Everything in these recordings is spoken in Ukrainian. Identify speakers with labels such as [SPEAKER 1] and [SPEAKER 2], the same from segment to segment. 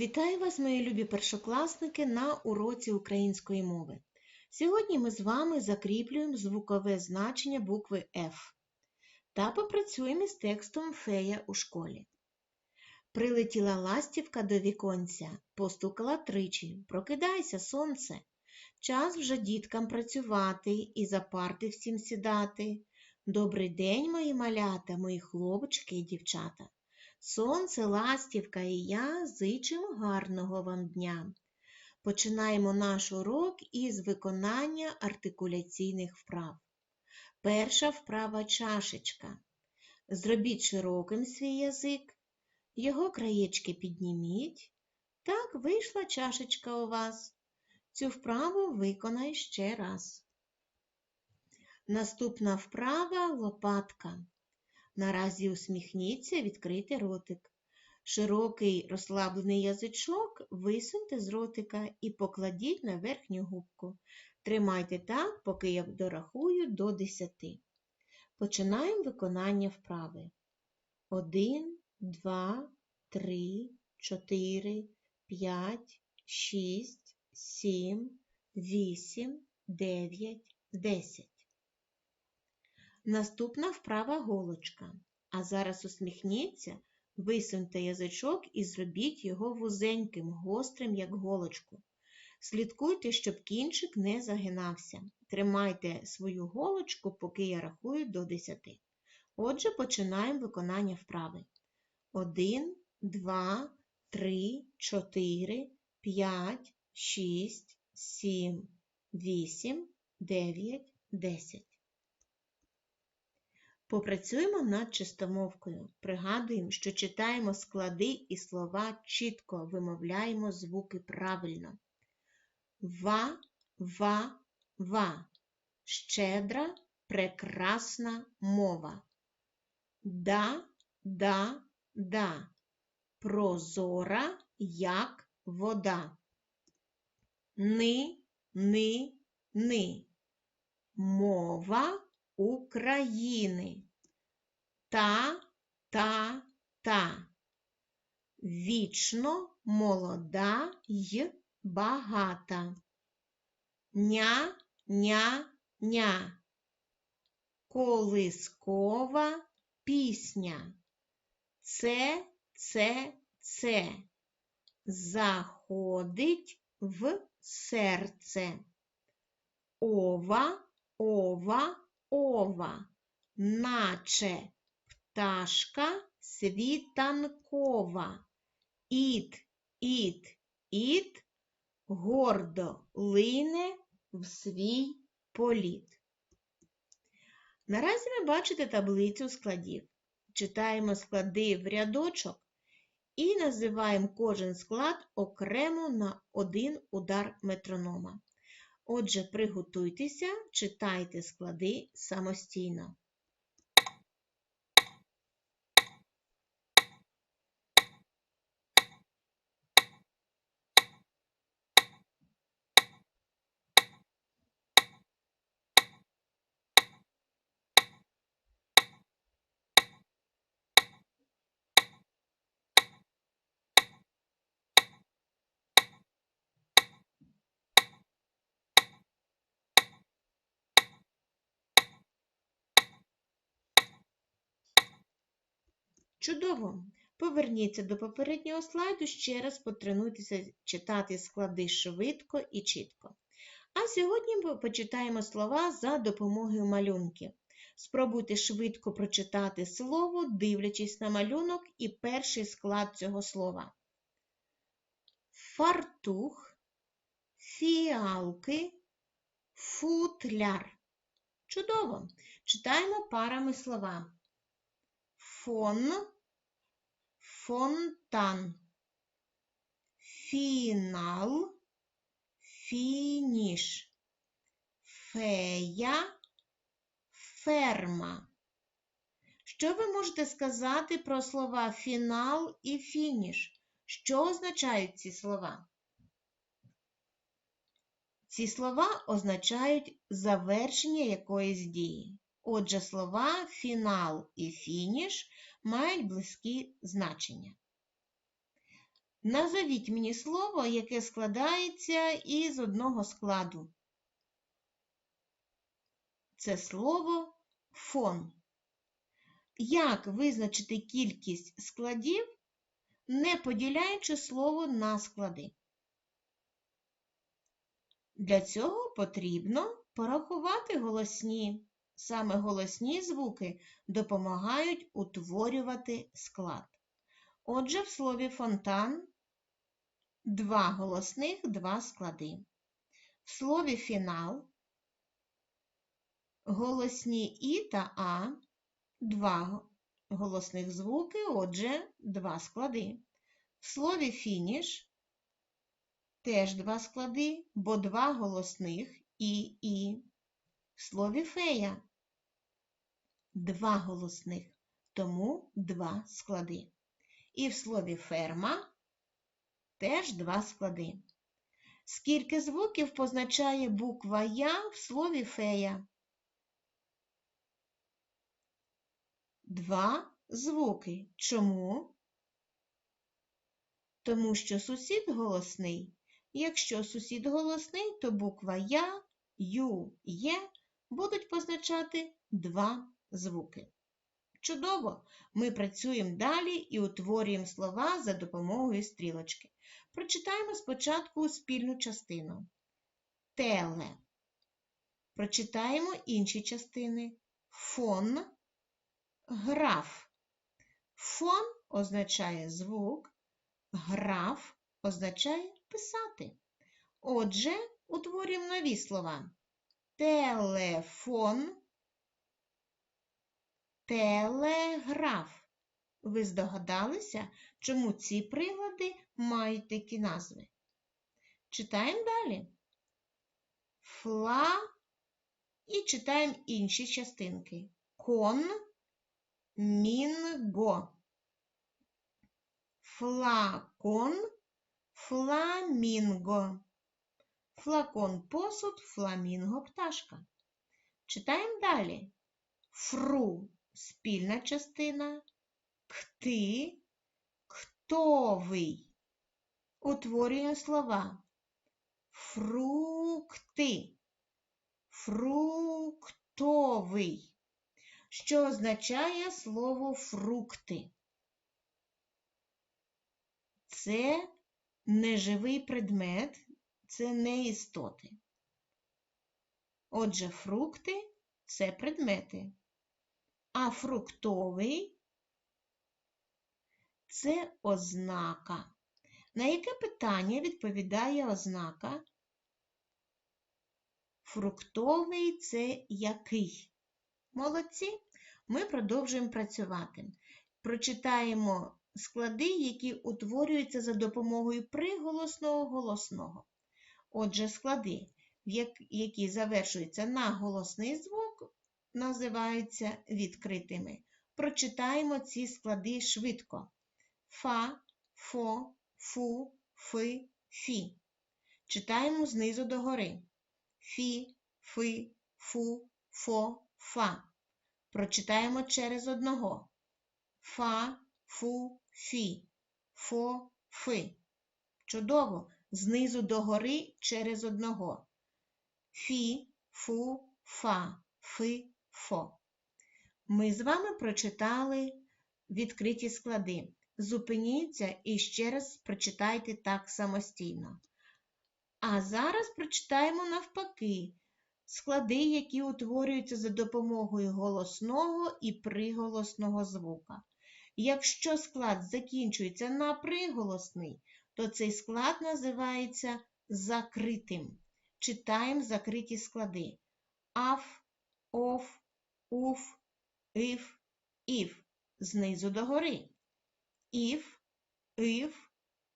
[SPEAKER 1] Вітаю вас, мої любі першокласники, на уроці української мови. Сьогодні ми з вами закріплюємо звукове значення букви F та попрацюємо з текстом фея у школі. Прилетіла ластівка до віконця, постукала тричі. Прокидайся, сонце. Час вже діткам працювати і за парти всім сідати. Добрий день, мої малята, мої хлопчики і дівчата. Сонце, ластівка і я зичимо гарного вам дня. Починаємо наш урок із виконання артикуляційних вправ. Перша вправа чашечка. Зробіть широким свій язик, його краєчки підніміть. Так вийшла чашечка у вас. Цю вправу виконай ще раз. Наступна вправа лопатка. Наразі усміхніться, відкрийте ротик. Широкий розслаблений язичок висуньте з ротика і покладіть на верхню губку. Тримайте так, поки я дорахую до 10. Починаємо виконання вправи. 1, 2, 3, 4, 5, 6, 7, 8, 9, 10. Наступна вправа голочка. А зараз усміхніться, висуньте язичок і зробіть його вузеньким, гострим, як голочку. Слідкуйте, щоб кінчик не загинався. Тримайте свою голочку, поки я рахую до 10. Отже, починаємо виконання вправи. 1, 2, 3, 4, 5, 6, 7, 8, 9, 10. Попрацюємо над чистомовкою. Пригадуємо, що читаємо склади і слова чітко вимовляємо звуки правильно. Ва, ва, ва. Щедра, прекрасна мова. Да, да, да. Прозора, як вода. Ни, ни, ни. Мова України. Та, та, та. Вічно молода й багата. Ня, ня, ня. Колискова пісня. Це, це, це. Заходить в серце. Ова, ова, ова, наче пташка світанкова. Іт, іт, іт, гордо лине в свій політ. Наразі ви бачите таблицю складів. Читаємо склади в рядочок і називаємо кожен склад окремо на один удар метронома. Отже, приготуйтеся, читайте склади самостійно. Чудово! Поверніться до попереднього слайду, ще раз потренуйтеся читати склади швидко і чітко. А сьогодні ми почитаємо слова за допомогою малюнків. Спробуйте швидко прочитати слово, дивлячись на малюнок і перший склад цього слова. Фартух, фіалки, футляр. Чудово! Читаємо парами слова фон, фонтан, фінал, фініш, фея, ферма. Що ви можете сказати про слова фінал і фініш? Що означають ці слова? Ці слова означають завершення якоїсь дії. Отже, слова фінал і фініш мають близькі значення. Назовіть мені слово, яке складається із одного складу. Це слово фон. Як визначити кількість складів, не поділяючи слово на склади? Для цього потрібно порахувати голосні. Саме голосні звуки допомагають утворювати склад. Отже, в слові фонтан два голосних, два склади. В слові фінал голосні І та А два голосних звуки, отже, два склади. В слові фініш теж два склади, бо два голосних І І. В слові фея два голосних, тому два склади. І в слові ферма теж два склади. Скільки звуків позначає буква Я в слові фея? Два звуки. Чому? Тому що сусід голосний. Якщо сусід голосний, то буква Я, Ю, Є будуть позначати два звуки. Чудово! Ми працюємо далі і утворюємо слова за допомогою стрілочки. Прочитаємо спочатку спільну частину. Теле. Прочитаємо інші частини. Фон, граф. Фон означає звук, граф означає писати. Отже, утворюємо нові слова. Телефон, телеграф. Ви здогадалися, чому ці прилади мають такі назви? Читаємо далі. Фла і читаємо інші частинки. Кон, мінго. Флакон, фламінго. Флакон посуд, фламінго пташка. Читаємо далі. Фру спільна частина. Кти, ктовий. Утворюємо слова. Фрукти. Фруктовий. Що означає слово фрукти? Це неживий предмет, це не істоти. Отже, фрукти це предмети. А фруктовий це ознака. На яке питання відповідає ознака? Фруктовий це який? Молодці. Ми продовжуємо працювати. Прочитаємо склади, які утворюються за допомогою приголосного голосного. Отже, склади, які завершуються на голосний звук, називаються відкритими. Прочитаємо ці склади швидко. Фа, фо, фу, фи, фі. Читаємо знизу догори. Фі, фи, фу, фо, фа. Прочитаємо через одного. Фа, фу, фі, фо, фи. Чудово! Знизу догори через одного. Фі, фу, фа, фи, фо. Ми з вами прочитали відкриті склади. Зупиніться і ще раз прочитайте так самостійно. А зараз прочитаємо навпаки склади, які утворюються за допомогою голосного і приголосного звука. Якщо склад закінчується на приголосний, то цей склад називається закритим. Читаємо закриті склади. Аф, оф, уф, иф, іф. Знизу догори. Іф, иф,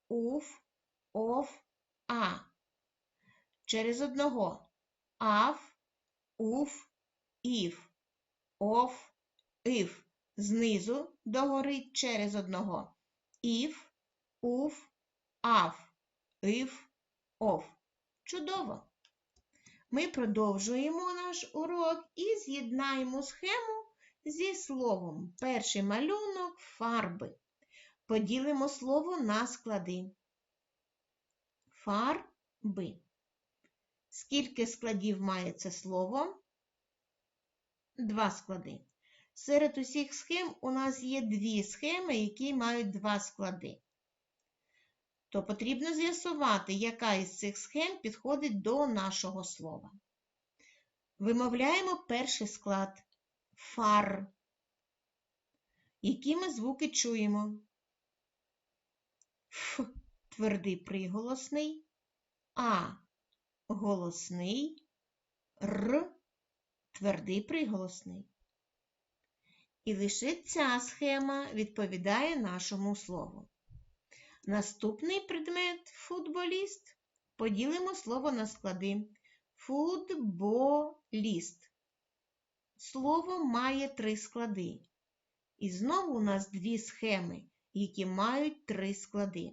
[SPEAKER 1] уф, оф, а. Через одного. Аф, уф, іф, оф, иф. Знизу догори через одного. Іф, уф, аф, иф, оф. Чудово! Ми продовжуємо наш урок і з'єднаємо схему зі словом. Перший малюнок фарби. Поділимо слово на склади. Фарби. Скільки складів має це слово? Два склади. Серед усіх схем у нас є дві схеми, які мають два склади. То потрібно з'ясувати, яка із цих схем підходить до нашого слова. Вимовляємо перший склад фар. Які ми звуки чуємо? Ф твердий приголосний, А голосний, Р твердий приголосний. І лише ця схема відповідає нашому слову. Наступний предмет футболіст. Поділимо слово на склади. Футболіст. Слово має три склади. І знову у нас дві схеми, які мають три склади.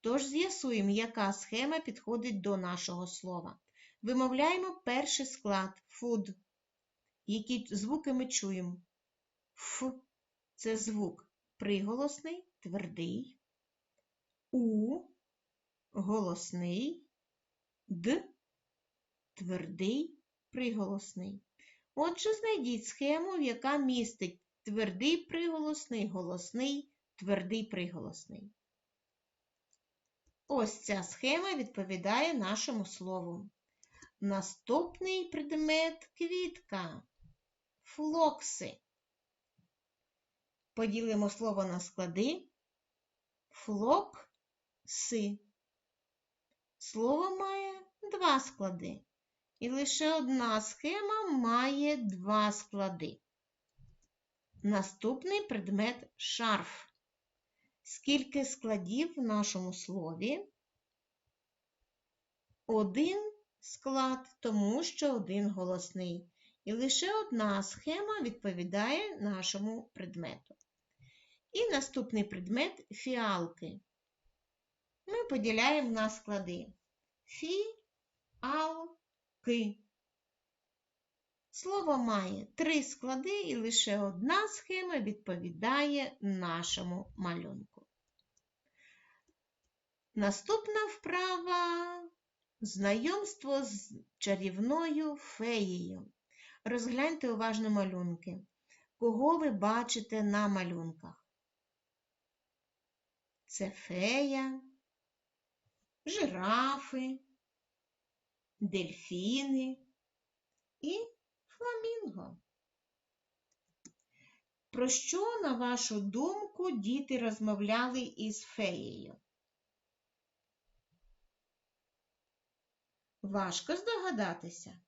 [SPEAKER 1] Тож з'ясуємо, яка схема підходить до нашого слова. Вимовляємо перший склад фуд. Які звуки ми чуємо? Ф це звук приголосний, твердий. У голосний, Д твердий приголосний. Отже, знайдіть схему, яка містить твердий приголосний, голосний, твердий приголосний. Ось ця схема відповідає нашому слову. Наступний предмет квітка. Флокси. Поділимо слово на склади. Флокси. Слово має два склади. І лише одна схема має два склади. Наступний предмет шарф. Скільки складів в нашому слові? Один склад, тому що один голосний. І лише одна схема відповідає нашому предмету. І наступний предмет фіалки. Ми поділяємо на склади. Фі-ал-ки. Слово має три склади, і лише одна схема відповідає нашому малюнку. Наступна вправа знайомство з чарівною феєю. Розгляньте уважно малюнки. Кого ви бачите на малюнках? Це фея, жирафи, дельфіни і фламінго. Про що, на вашу думку, діти розмовляли із феєю? Важко здогадатися.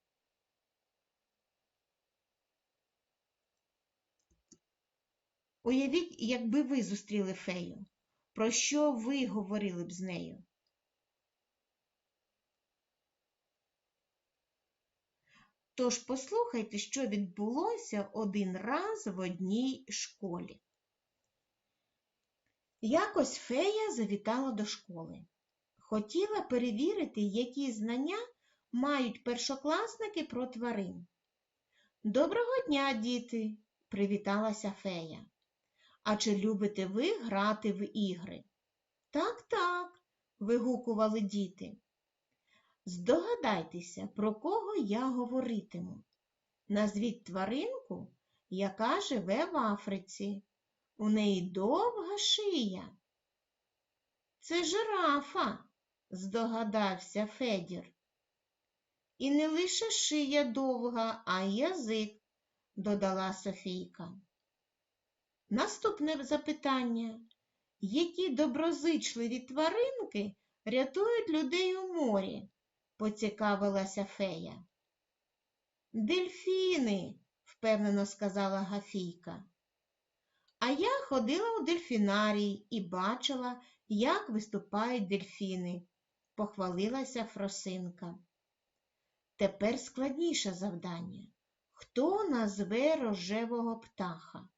[SPEAKER 1] Уявіть, якби ви зустріли фею, про що ви говорили б з нею? Тож послухайте, що відбулося один раз в одній школі. Якось фея завітала до школи. Хотіла перевірити, які знання мають першокласники про тварин. Доброго дня, діти! привіталася фея. А чи любите ви грати в ігри? Так, так, вигукували діти. Здогадайтеся, про кого я говоритиму. Назвіть тваринку, яка живе в Африці. У неї довга шия. Це жирафа, здогадався Федір. І не лише шия довга, а й язик, додала Софійка. Наступне запитання. Які доброзичливі тваринки рятують людей у морі? Поцікавилася фея. Дельфіни, впевнено сказала Гафійка. А я ходила у дельфінарій і бачила, як виступають дельфіни, похвалилася Фросинка. Тепер складніше завдання. Хто назве рожевого птаха?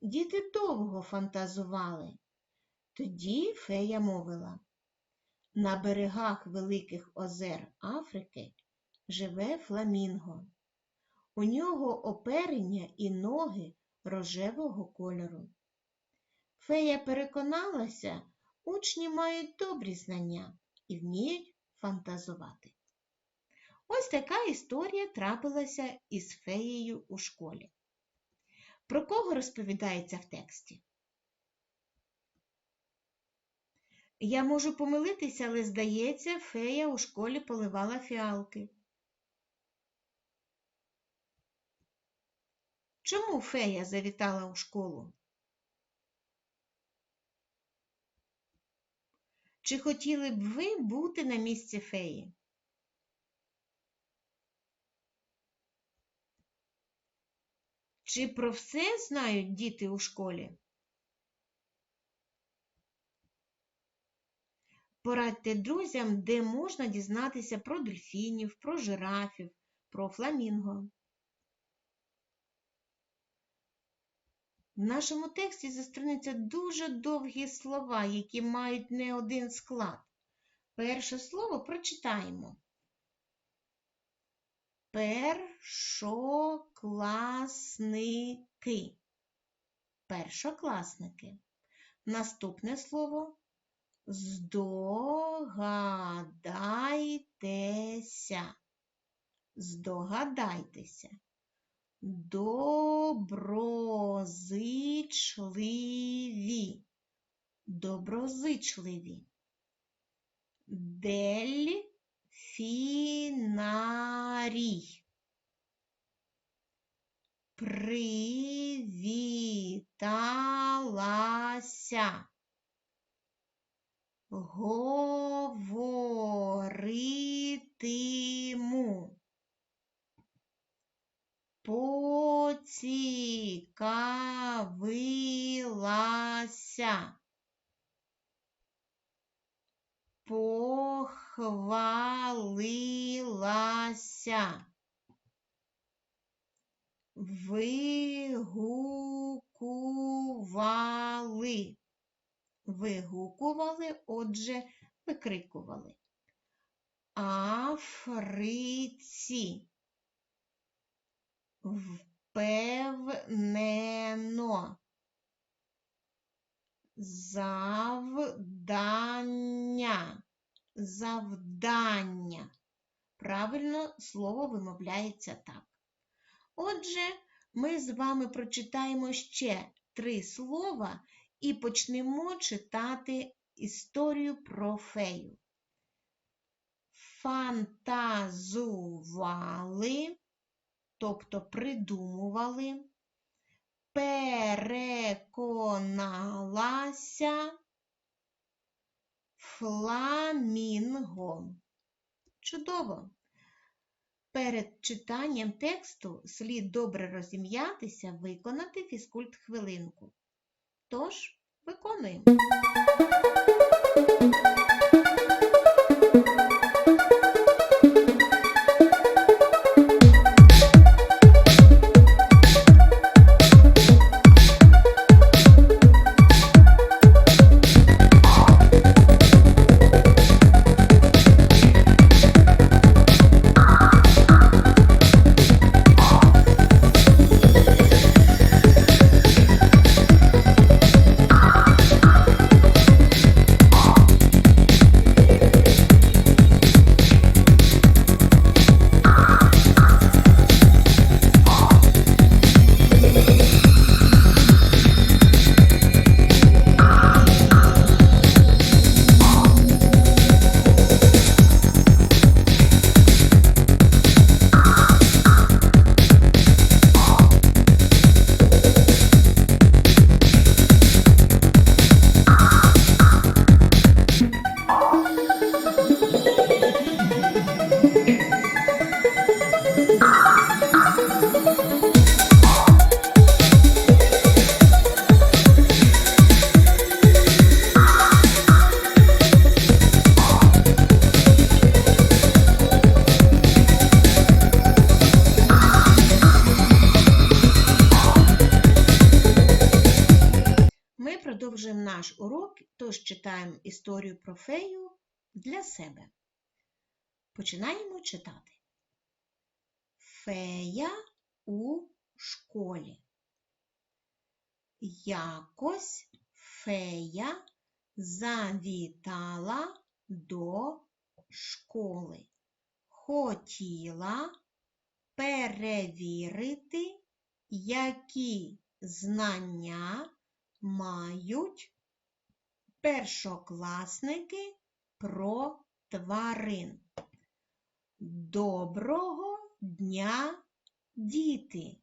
[SPEAKER 1] Діти довго фантазували. Тоді фея мовила на берегах великих озер Африки живе фламінго. У нього оперення і ноги рожевого кольору. Фея переконалася, учні мають добрі знання і вміють фантазувати. Ось така історія трапилася із феєю у школі. Про кого розповідається в тексті? Я можу помилитися, але здається, фея у школі поливала фіалки. Чому фея завітала у школу? Чи хотіли б ви бути на місці феї? Чи про все знають діти у школі? Порадьте друзям, де можна дізнатися про дельфінів, про жирафів, про фламінго. В нашому тексті зустрінуться дуже довгі слова, які мають не один склад. Перше слово прочитаємо. Першокласники. Першокласники. Наступне слово здогадайтеся. Здогадайтеся. Доброзичливі. Доброзичливі. Дельфінарій. Привіталася. Говоритиму. Поцікавилася. Похвалилася. Вигукували. Вигукували, отже, викрикували. Африці. Впевнено. Завдання. Завдання. Правильно слово вимовляється так. Отже, ми з вами прочитаємо ще три слова і почнемо читати історію про фею. Фантазували, тобто придумували, переконалася фламінго. Чудово! Перед читанням тексту слід добре розім'ятися, виконати фізкульт хвилинку. Тож, виконуємо. Наш урок, тож читаємо історію про фею для себе. Починаємо читати. Фея у школі. Якось фея завітала до школи. Хотіла перевірити, які знання мають першокласники про тварин. Доброго дня, діти!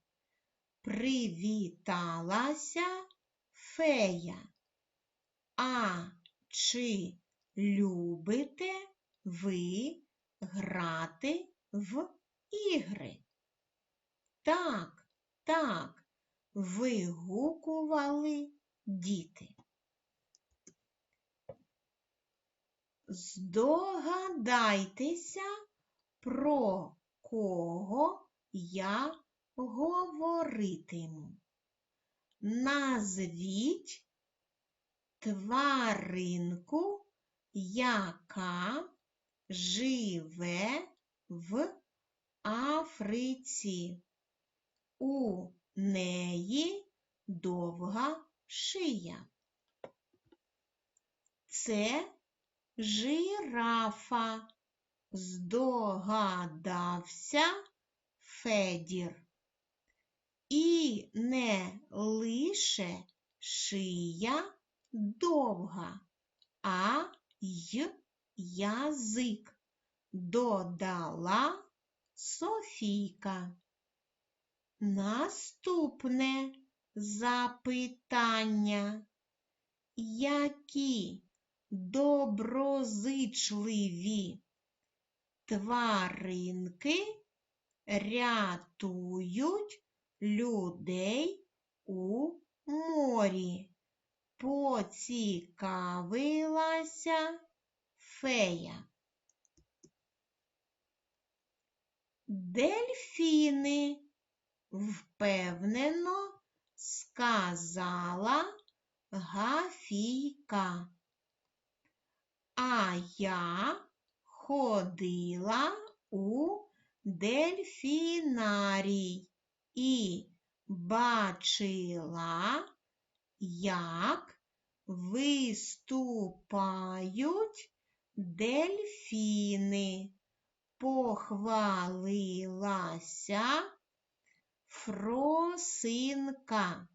[SPEAKER 1] Привіталася фея. А чи любите ви грати в ігри? Так, так, вигукували діти. Здогадайтеся, про кого я говоритиму. Назвіть тваринку, яка живе в Африці. У неї довга шия. Це жирафа, здогадався Федір. І не лише шия довга, а й язик, додала Софійка. Наступне запитання. Які доброзичливі тваринки рятують людей у морі? Поцікавилася фея. Дельфіни впевнено сказала Гафійка. А я ходила у дельфінарій і бачила, як виступають дельфіни, похвалилася Фросинка.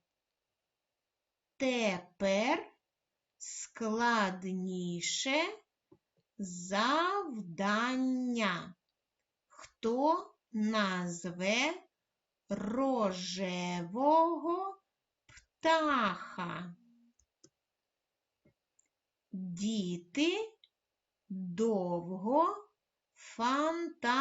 [SPEAKER 1] Тепер складніше завдання. Хто назве рожевого птаха? Діти довго фантазували.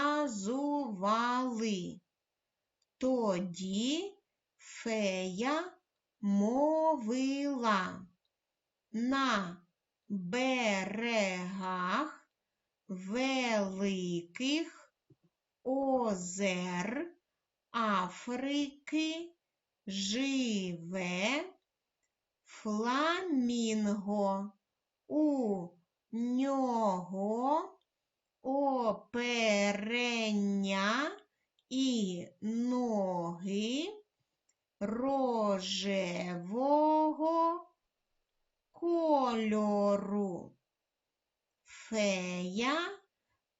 [SPEAKER 1] Тоді фея мовила на берегах великих озер Африки живе фламінго. У нього оперення і ноги рожевого кольору. Фея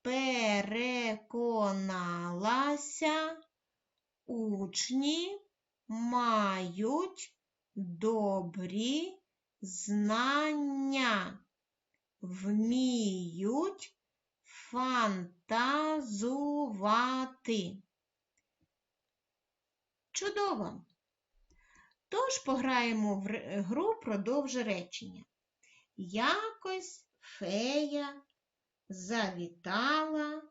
[SPEAKER 1] переконалася, учні мають добрі знання, вміють фантазувати. Чудово! Тож пограємо в гру продовжи речення. Якось фея завітала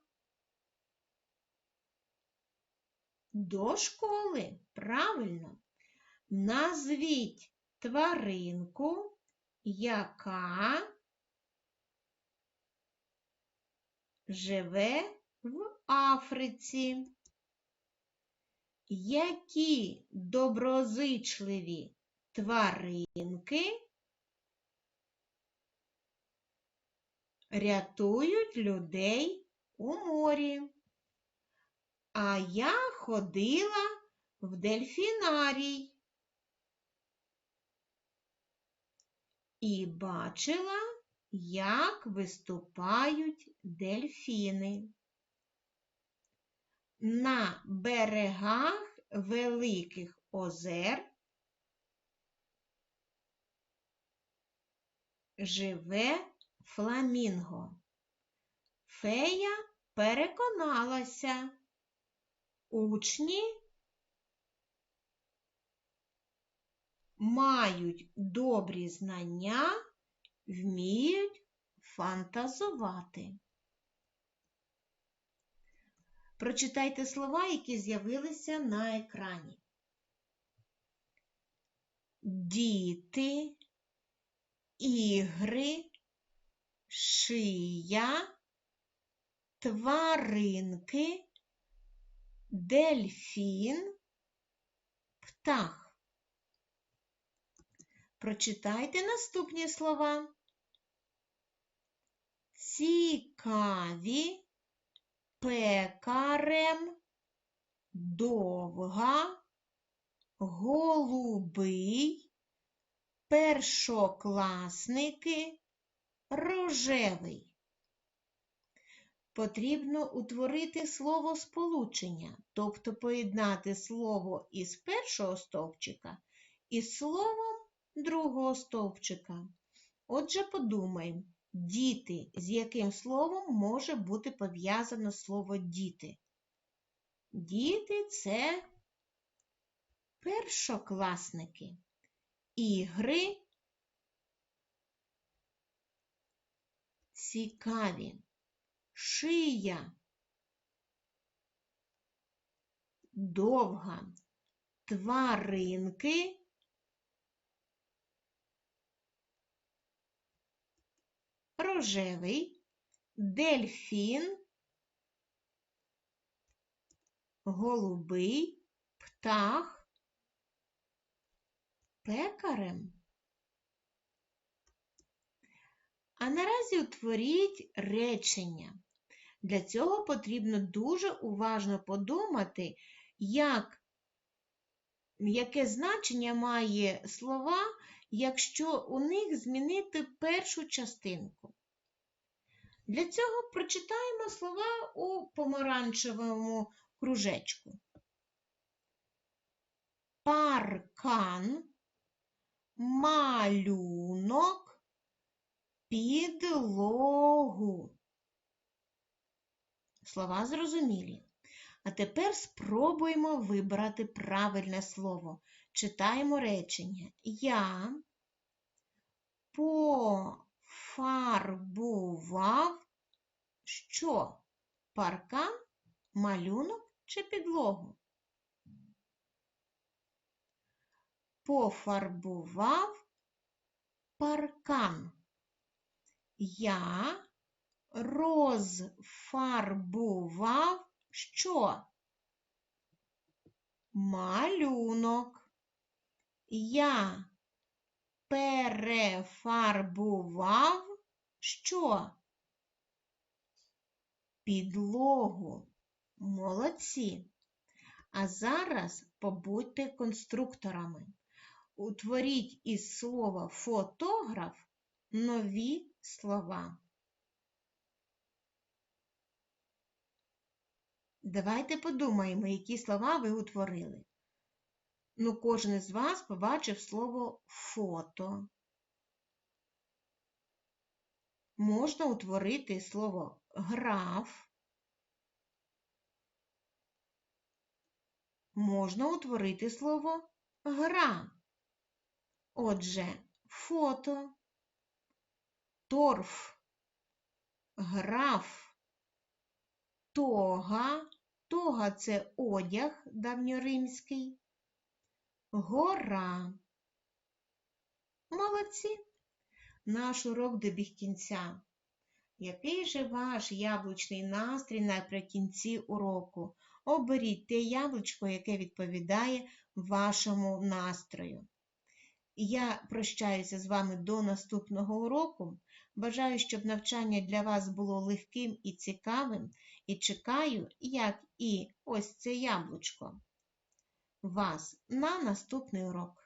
[SPEAKER 1] до школи. Правильно. Назвіть тваринку, яка живе в Африці. Які доброзичливі тваринки рятують людей у морі? А я ходила в дельфінарій. і бачила, як виступають дельфіни. На берегах великих озер живе фламінго. Фея переконалася. Учні мають добрі знання, вміють фантазувати. Прочитайте слова, які з'явилися на екрані. Діти, ігри, шия, тваринки, дельфін, птах. Прочитайте наступні слова. Цікаві, пекарем, довга, голубий, першокласники, рожевий. Потрібно утворити слово сполучення, тобто поєднати слово із першого стовпчика із словом другого стовпчика. Отже, подумаємо, діти, з яким словом може бути пов'язано слово діти. Діти це першокласники. Ігри цікаві. Шия. Довга. Тваринки. Рожевий, дельфін, голубий, птах, пекарем. А наразі утворіть речення. Для цього потрібно дуже уважно подумати, як, яке значення має слова, якщо у них змінити першу частинку. Для цього прочитаємо слова у помаранчевому кружечку. Паркан, малюнок, підлогу. Слова зрозумілі. А тепер спробуємо вибрати правильне слово. Читаємо речення. Я пофарбував що? Паркан, малюнок чи підлогу? Пофарбував паркан. Я розфарбував що? Малюнок. Я перефарбував що? Підлогу. Молодці. А зараз побудьте конструкторами. Утворіть із слова фотограф нові слова. Давайте подумаємо, які слова ви утворили. Ну, кожен із вас побачив слово фото. Можна утворити слово граф. Можна утворити слово гра. Отже, фото, торф, граф, тога. Тога це одяг давньоримський. Гора. Молодці. Наш урок добіг кінця. Який же ваш яблучний настрій наприкінці уроку? Оберіть те яблучко, яке відповідає вашому настрою. Я прощаюся з вами до наступного уроку. Бажаю, щоб навчання для вас було легким і цікавим, і чекаю, як і ось це яблучко, вас на наступний урок.